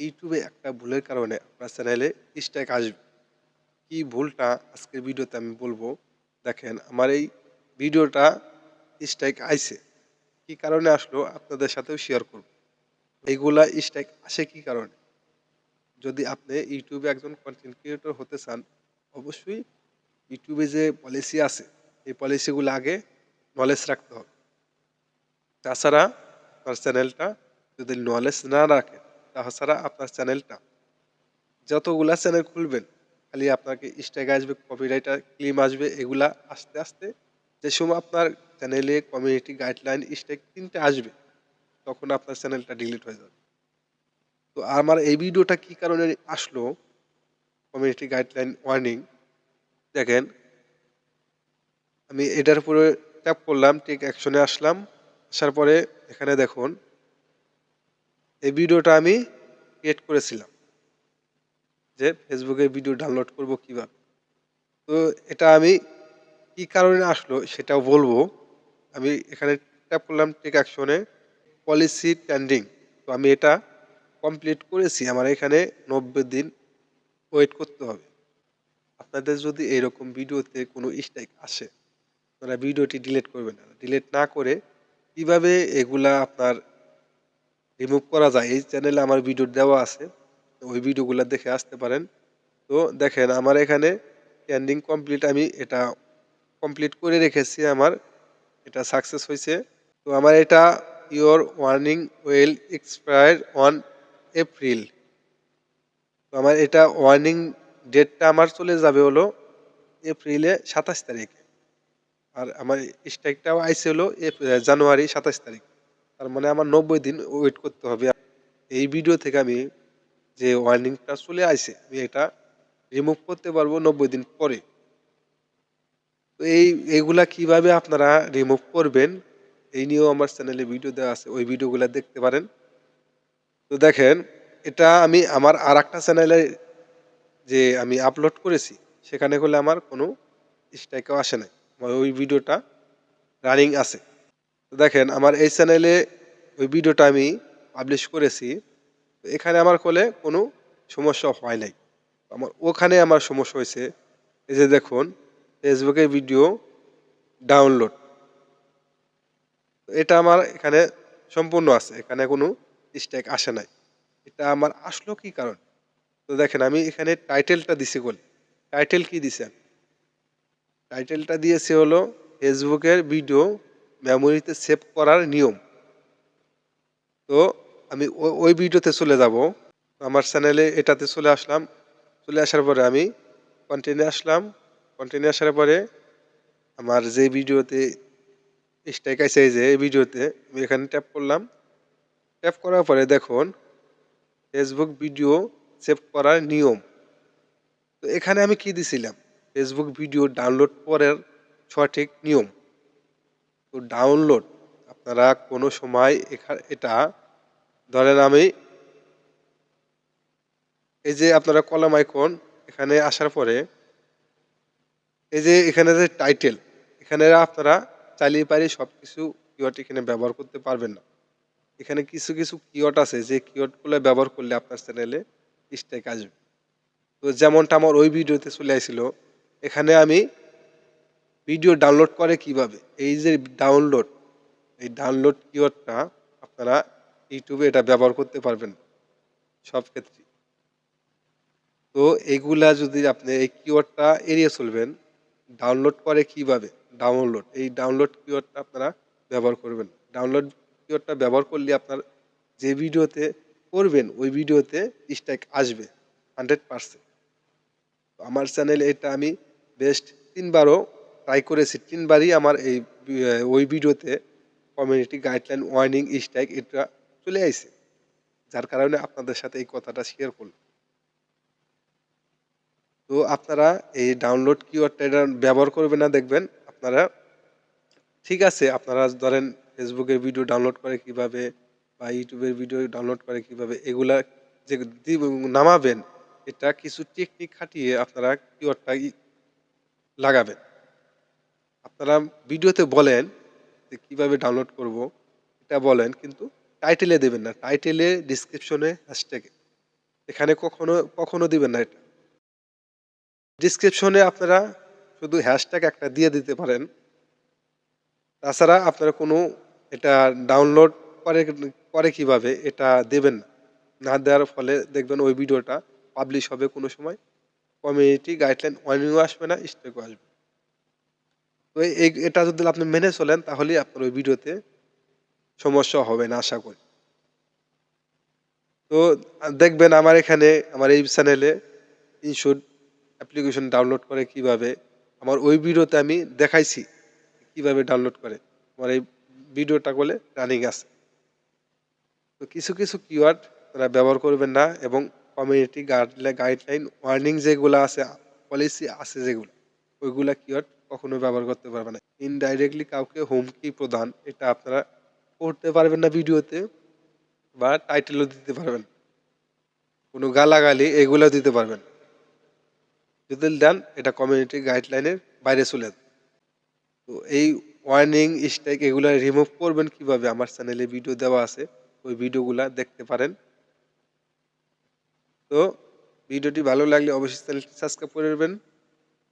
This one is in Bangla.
ইউটিউবে একটা ভুলের কারণে আপনার চ্যানেলে স্ট্রাইক আসবে। কি ভুলটা আজকের ভিডিওতে আমি বলব, দেখেন আমার এই ভিডিওটা স্ট্রাইক আইছে। কি কারণে আসলো আপনাদের সাথেও শেয়ার করব। এইগুলা স্ট্রাইক আসে কি কারণে? যদি আপনি ইউটিউবে একজন কন্টেন্ট ক্রিয়েটর হতে চান, অবশ্যই ইউটিউবে যে পলিসি আছে, এই পলিসিগুলো আগে নলেজ রাখতে হবে। তাছাড়া আপনার চ্যানেলটা যদি নলেজ না রাখেন তাছাড়া আপনার চ্যানেলটা যতগুলা চ্যানেল খুলবেন, খালি আপনাকে স্ট্রাইক আসবে কপিরাইটার ক্লিম আসবে, এগুলা আস্তে আস্তে যে সময় আপনার চ্যানেলে কমিউনিটি গাইডলাইন স্ট্রাইক তিনটে আসবে, তখন আপনার চ্যানেলটা ডিলিট হয়ে যাবে। তো আমার এই ভিডিওটা কি কারণে আসলো? কমিউনিটি গাইডলাইন ওয়ার্নিং দেখেন, আমি এটার উপরে ট্যাপ করলাম টেক অ্যাকশনে আসলাম, আসার পরে এখানে দেখুন এই ভিডিওটা আমি ক্রিয়েট করেছিলাম যে ফেসবুকে ভিডিও ডাউনলোড করব কীভাবে। তো এটা আমি কি কারণে আসলো সেটাও বলব। আমি এখানে ট্যাপ করলাম টেক অ্যাকশনে পলিসি ট্যান্ডিং তো আমি এটা কমপ্লিট করেছি, আমার এখানে নব্বই দিন ওয়েট করতে হবে। আপনাদের যদি এরকম ভিডিওতে কোনো স্ট্রাইক আসে, আপনারা ভিডিওটি ডিলিট করবেন না। ডিলিট না করে কীভাবে এগুলা আপনার রিমুভ করা যায়। এই চ্যানেলে আমার ভিডিও দেওয়া আছে ওই ভিডিওগুলো দেখে আসতে পারেন। তো দেখেন আমার এখানে ট্যান্ডিং কমপ্লিট আমি এটা কমপ্লিট করে রেখেছি আমার, এটা সাকসেস হয়েছে। তো আমার এটা your warranty will expire on April তো আমার এটা ওয়ার্নিং ডেটটা আমার চলে যাবে হলো এপ্রিলে সাতাশ তারিখে। আর আমার স্ট্রাইকটাও আইসে হলো জানুয়ারি সাতাশ তারিখ। তার মানে আমার নব্বই দিন ওয়েট করতে হবে। এই ভিডিও থেকে আমি যে ওয়ার্নিংটা চলে আইছে আমি এটা রিমুভ করতে পারব নব্বই দিন পরে। তো এই এইগুলা কীভাবে আপনারা রিমুভ করবেন, এই নিয়েও আমার চ্যানেলে ভিডিও দেওয়া আছে, ওই ভিডিওগুলো দেখতে পারেন। তো দেখেন, এটা আমি আমার আর একটা চ্যানেলে যে আমি আপলোড করেছি, সেখানে করলে আমার কোনো স্ট্রাইকও আসে নাই। ওই ভিডিওটা রানিং আছে। দেখেন, আমার এই চ্যানেলে ওই ভিডিওটা আমি পাবলিশ করেছি। এখানে আমার কোলে কোনো সমস্যা হয় নাই। আমার ওখানে আমার সমস্যা হয়েছে। এই যে দেখুন ফেসবুকে ভিডিও ডাউনলোড এটা আমার এখানে সম্পূর্ণ আছে, এখানে কোনো স্ট্রাইক আসে নাই। এটা আমার আসলো কি কারণ? তো দেখেন, আমি এখানে টাইটেলটা দিছি বলে টাইটেল কি দিছে? টাইটেলটা দিয়েছে হলো ফেসবুকের ভিডিও মেমোরিতে সেভ করার নিয়ম। তো আমি ওই ভিডিওতে চলে যাব। আমার চ্যানেলে এটাতে চলে আসলাম। চলে আসার পরে আমি কন্টিনিউ আসলাম। কন্টিনিউ আসার পরে আমার যে ভিডিওতে স্ট্রাইক আছে যে এই ভিডিওতে আমি এখানে ট্যাপ করলাম। ট্যাপ করার পরে দেখুন ফেসবুক ভিডিও সেভ করার নিয়ম। তো এখানে আমি কি দিছিলাম? ফেসবুক ভিডিও ডাউনলোড করার সঠিক নিয়ম। তো ডাউনলোড আপনারা কোনো সময় এখা- এটা ধরেন আমি এই যে আপনারা কলাম আইকন, এখানে আসার পরে এই যে এখানে যে টাইটেল এখানে আপনারা চালিয়ে পারি সব কিছু কিওয়ার্ড এখানে ব্যবহার করতে পারবেন না। এখানে কিছু কিছু কিওয়ার্ড আছে, যে কিওয়ার্ডগুলো ব্যবহার করলে আপনার চ্যানেলে স্ট্রাইক আসবে। তো যেমনটা আমার ওই ভিডিওতে চলে আসছিল এখানে আমি ভিডিও ডাউনলোড করে কীভাবে? এই যে ডাউনলোড এই ডাউনলোড কিওয়ার্ডটা আপনারা ইউটিউবে এটা ব্যবহার করতে পারবেন সব ক্ষেত্রে। তো এগুলা যদি আপনি এই কিওয়ার্ডটা এড়িয়ে চলবেন ডাউনলোড করে কীভাবে? ডাউনলোড এই ডাউনলোড কিওয়ার্ডটা আপনারা ব্যবহার করবেন। ডাউনলোড কিওয়ার্ডটা ব্যবহার করলে আপনার যে ভিডিওতে করবেন, ওই ভিডিওতে স্ট্রাইক আসবে হান্ড্রেড পারসেন্ট আমার চ্যানেলে এটা আমি বেস্ট তিনবারও ট্রাই করেছি তিনবারই আমার এই ওই ভিডিওতে কমিউনিটি গাইডলাইন ওয়ার্নিং স্ট্রাইক এটা চলে আইছে। যার কারণে আপনাদের সাথে এই কথাটা শেয়ার করলাম। তো আপনারা এই ডাউনলোড কিওয়ার্ডটা এটা ব্যবহার করবেন না, দেখবেন আপনারা ঠিক আছে, আপনারা ধরেন ফেসবুকের ভিডিও ডাউনলোড করে কীভাবে বা ইউটিউবের ভিডিও ডাউনলোড করে কীভাবে, এগুলা যে নামাবেন, এটা কিছু টেকনিক খাটিয়ে আপনারা কিওয়ার্ডটা লাগাবেন। আপনারা ভিডিওতে বলেন যে কীভাবে ডাউনলোড করব, এটা বলেন, কিন্তু টাইটেলে দেবেন না। টাইটেলে ডিসক্রিপশনে হ্যাশট্যাগে এখানে কখনো কখনো দিবেন না এটা। ডিসক্রিপশনে আপনারা শুধু হ্যাশট্যাগ একটা দিয়ে দিতে পারেন। তাছাড়া আপনারা কোনো এটা ডাউনলোড করে করে কীভাবে, এটা দেবেন না। না দেওয়ার ফলে দেখবেন ওই ভিডিওটা পাবলিশ হবে কোনো সময়। কমিউনিটি গাইডলাইন ওয়ার্নিংও আসবে না স্ট্রাইকও আসবে তো এই এটা যদি আপনি মেনে চলেন তাহলে আপনার ওই ভিডিওতে সমস্যা হবে না, আশা করি। তো, দেখবেন আমার এখানে, আমার এই চ্যানেলে ইনশুড অ্যাপ্লিকেশন ডাউনলোড করে কীভাবে, আমার ওই ভিডিওতে আমি দেখাইছি কীভাবে ডাউনলোড করে। আমার এই ভিডিওটা বলে রানিং আছে। তো কিছু কিছু কিওয়ার্ড তারা ব্যবহার করবেন না, এবং কমিউনিটি গাইডলাইন ওয়ার্নিং যেগুলো আছে পলিসি আছে যেগুলো। ওইগুলা কিওয়ার্ড কখনো ব্যবহার করতে পারবেন না। ইনডাইরেক্টলি কাউকে হুমকি প্রদান, এটা আপনারা করতে পারবেন না ভিডিওতে বা টাইটেলও দিতে পারবেন। কোনো গালাগালি এগুলো দিতে পারবেন। যদি দেন, এটা কমিউনিটি গাইডলাইনের বাইরে চলে তো এই ওয়ার্নিং স্ট্রাইক এগুলো রিমুভ করবেন কীভাবে? আমার চ্যানেলে ভিডিও দেওয়া আছে, ওই ভিডিওগুলা দেখতে পারেন। তো ভিডিওটি ভালো লাগলে অবশ্যই চ্যানেলটি সাবস্ক্রাইব করে নেবেন।